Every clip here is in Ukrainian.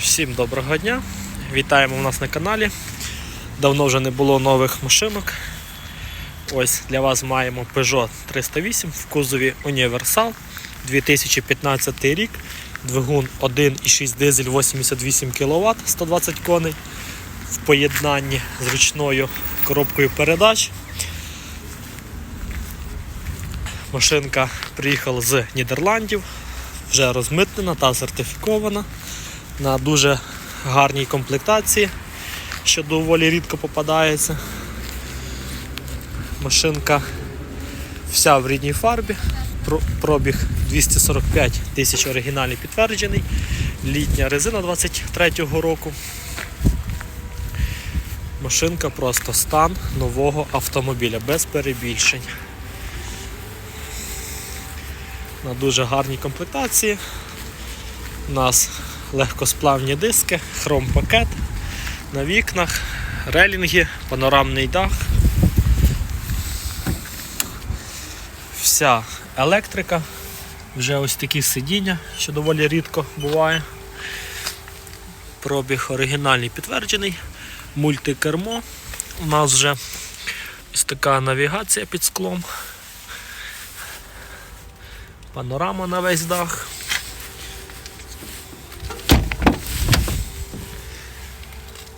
Всім доброго дня! Вітаємо у нас на каналі. Давно вже не було нових машинок. Ось для вас маємо Peugeot 308 в кузові Універсал 2015 рік. Двигун 1,6 дизель 88 кВт 120 коней в поєднанні з ручною коробкою передач. Машинка приїхала з Нідерландів, вже розмитнена та сертифікована на дуже гарній комплектації, що доволі рідко попадається. Машинка вся в рідній фарбі, пробіг 245 тисяч оригінальний підтверджений, літня резина 23-го року. Машинка просто стан нового автомобіля без перебільшень. На дуже гарній комплектації. У нас легкосплавні диски, хром-пакет на вікнах, релінги, панорамний дах. Вся електрика, вже ось такі сидіння, що доволі рідко буває. Пробіг оригінальний підтверджений, мультикермо. У нас вже ось така навігація під склом. Панорама на весь дах.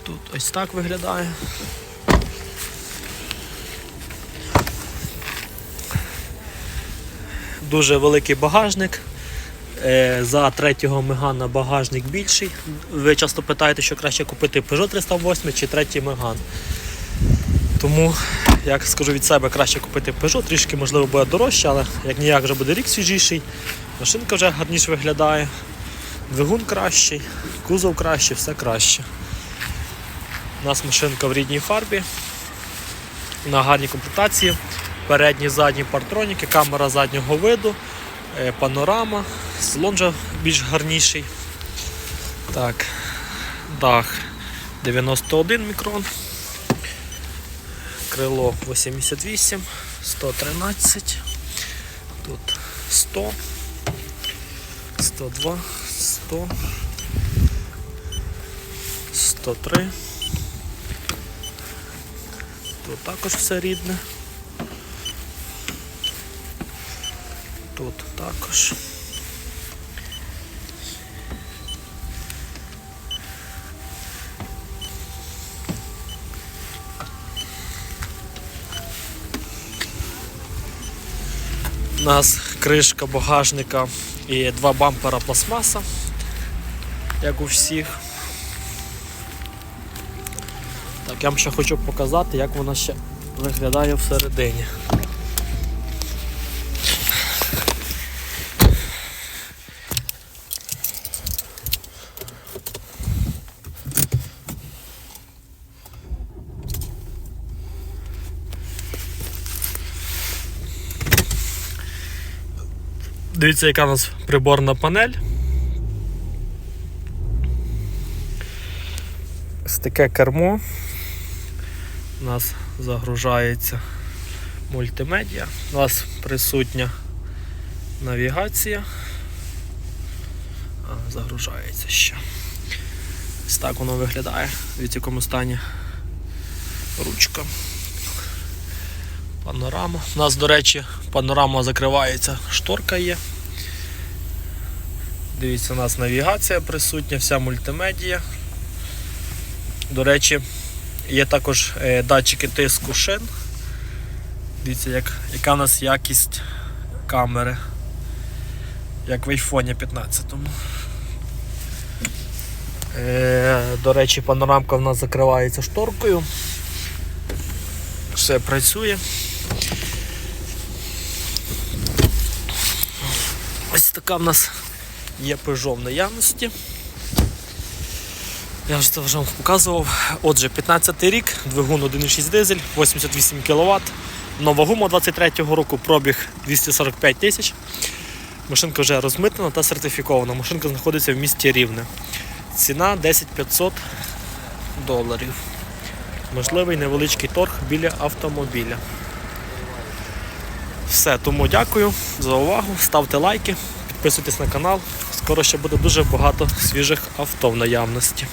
Тут ось так виглядає. Дуже великий багажник. Е, За третього Мегана багажник більший. Ви часто питаєте, що краще купити Peugeot 308 чи третій Меган. Тому, як скажу від себе, краще купити Peugeot, трішки можливо буде дорожче, але як ніяк вже буде рік свіжіший. Машинка вже гарніше виглядає, двигун кращий, кузов кращий, все краще. У нас машинка в рідній фарбі, на гарній комплектації, передні задні партроніки, камера заднього виду, е, панорама, салон вже більш гарніший. Так, дах 91 мікрон, крило 88, 113, тут 100, 102, 100, 103. Тут також все рідне. Тут також. У нас кришка багажника і два бампера пластмаса, як у всіх. Так, я вам ще хочу показати, як вона ще виглядає всередині. Дивіться, яка у нас приборна панель. Ось таке кермо. У нас загружається мультимедіа. У нас присутня навігація. А, загружається ще. Ось так воно виглядає. В якому стані ручка. Панорама. У нас, до речі, панорама закривається, шторка є. Дивіться, у нас навігація присутня, вся мультимедія. До речі, є також е, датчики тиску шин. Дивіться, як, яка у нас якість камери, як в айфоні 15. Е, до речі, панорамка в нас закривається шторкою. Все працює. Ось така в нас є Peugeot в наявності. Я вже це вам показував. Отже, 15 рік, двигун 1,6 дизель, 88 кВт. Нова гума 23-го року, пробіг 245 тисяч. Машинка вже розмитнена та сертифікована. Машинка знаходиться в місті Рівне. Ціна 10 500 доларів. Можливий невеличкий торг біля автомобіля. Все, тому дякую за увагу. Ставте лайки, підписуйтесь на канал. Скоро ще буде дуже багато свіжих авто в наявності.